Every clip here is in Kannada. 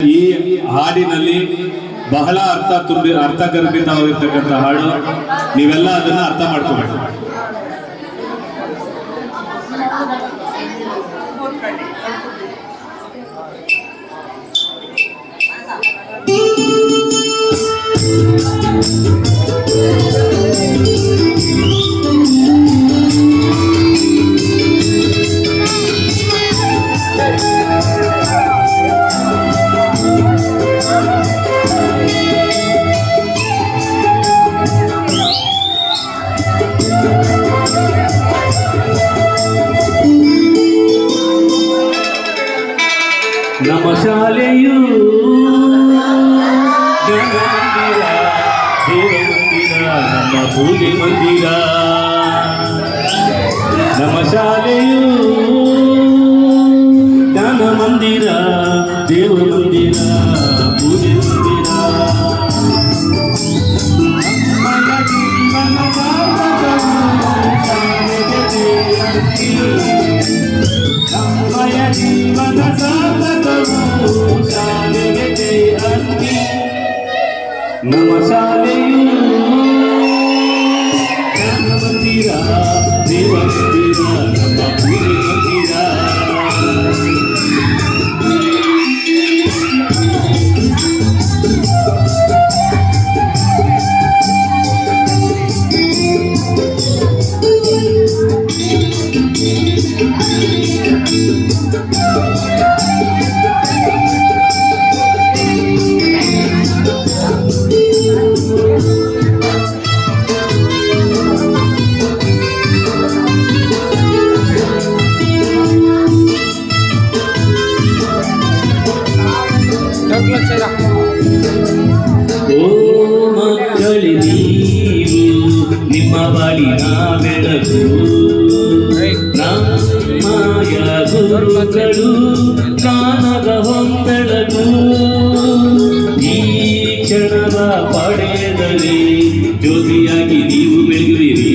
ಈ ಹಾಡಿನಲ್ಲಿ ಬಹಳ ಅರ್ಥ ತುಂಬಿ ಅರ್ಥಗರ್ಭಿತವಾಗಿರ್ತಕ್ಕಂಥ ಹಾಡು. ನೀವೆಲ್ಲ ಅದನ್ನ ಅರ್ಥ ಮಾಡ್ಕೋಬೇಕು. Thank ಶಾಲೆಯು ಜ್ಞಾನ ಮಂದಿರ ದೇವ ಮಂದಿರ ನಮ್ಮ ಪೂಜೆ ಮಂದಿರ ನಮ್ಮ ಶಾಲೆಯು ಜ್ಞಾನ ಮಂದಿರ ದೇವ ಮಂದಿರ ಪೂಜೆ ಮಂದಿರ ನಮ್ಮಯ ಜೀವನ ನಮ್ಮ ಶಾಲೆಯು ಜ್ಞಾನ ಓ ಮಕ್ಕಳಿ ನೀವು, ನಿಮ್ಮ ಬಾಳಿನ ಬೆಳಕು ಗುರುಗಳು ಜ್ಞಾನದ ಹೊಂದಳಕು ಈ ಕ್ಷಣದ ಪಡೆಯದಲ್ಲಿ ಜ್ಯೋತಿಯಾಗಿ ನೀವು ಬೆಳೆಯುವಿರಿ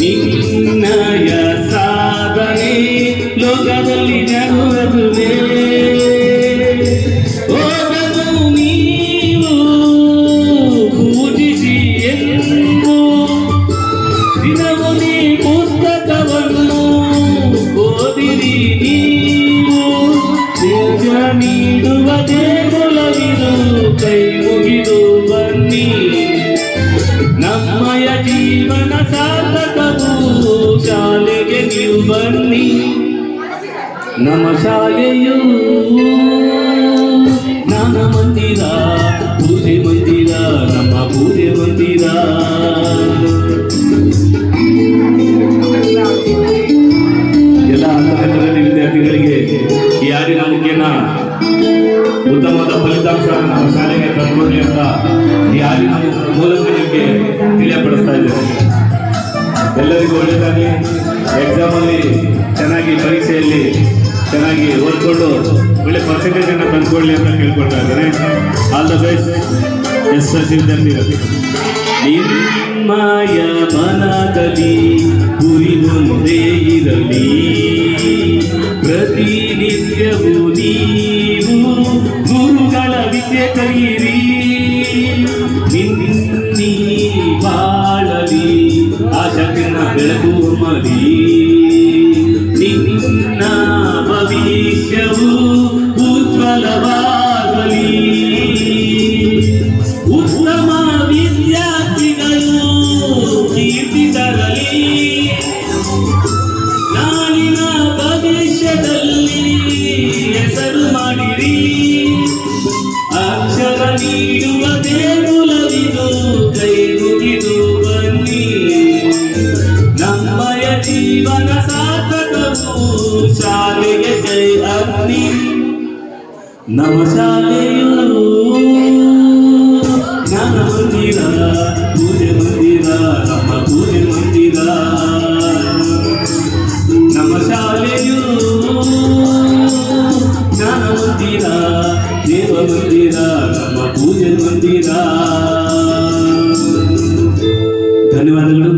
ನಿನ್ನಯ ಸಾಧನೆ ಲೋಕದಲ್ಲಿ ಜರುಗುವೆ ನೀವು ಬನ್ನಿ. ನಮ್ಮ ಶಾಲೆಯು ಜ್ಞಾನ ಮಂದಿರ, ಪೂಜೆ ಮಂದಿರ, ನಮ್ಮ ಪೂಜೆ ಮಂದಿರ. ಎಲ್ಲ ಹತ್ತನೇ ವಿದ್ಯಾರ್ಥಿಗಳಿಗೆ ಈ ಮುಖೇನ ಉತ್ತಮವಾದ ಫಲಿತಾಂಶ ನಮ್ಮ ಶಾಲೆಗೆ ತಂದ್ಕೊಳ್ಳಿ ಅಂತ ಈ ಮೂಲಕ ನಿಮಗೆ ತಿಳಿಯಪಡಿಸ್ತಾ ಇದ್ದೇನೆ. ಎಲ್ಲರಿಗೂ ಒಳ್ಳೆಯದಾಗಲಿ. ಎಕ್ಸಾಮಲ್ಲಿ ಚೆನ್ನಾಗಿ ಪರೀಕ್ಷೆಯಲ್ಲಿ ಚೆನ್ನಾಗಿ ಓದ್ಕೊಂಡು ಒಳ್ಳೆ ಪರ್ಸೆಂಟೇಜ್ ತಂದುಕೊಳ್ಳಿ ಅಂತ ಕೇಳ್ಕೊಳ್ತಾ ಇದ್ದಾರೆ all the best S S ವಿದ್ಯಾರ್ಥಿಗಳು ನಿಮ್ಮಯ ಮನದಲ್ಲಿ ಗುರಿ ಮುಂದೆ ಇರಲಿ. ಪ್ರತಿನಿತ್ಯವೂ ನೀವು ಮರಿ ನಿನ್ನ ಭವಿಷ್ಯವು ಉಜ್ವಲವಾಗಲಿ. ಉತ್ತಮ ವಿದ್ಯಾರ್ಥಿಗಳು ಕೀರ್ತಿ ತರಲಿ ನಾಳಿನ ಭವಿಷ್ಯದಲ್ಲಿ ಹೆಸರು ಮಾಡಿರಿ. ಅಕ್ಷರ ನೀಡುವ ದೇಗುಲವಿದು జీవన సార్థకము శాలిగే జై అగ్ని నమశాలయు జ్ఞాన మందిర పూజ మందిర నమ పూజ మందిర నమశాలయు జ్ఞాన మందిర దేవ మందిర నమ పూజ మందిర ధన్యవాదాలు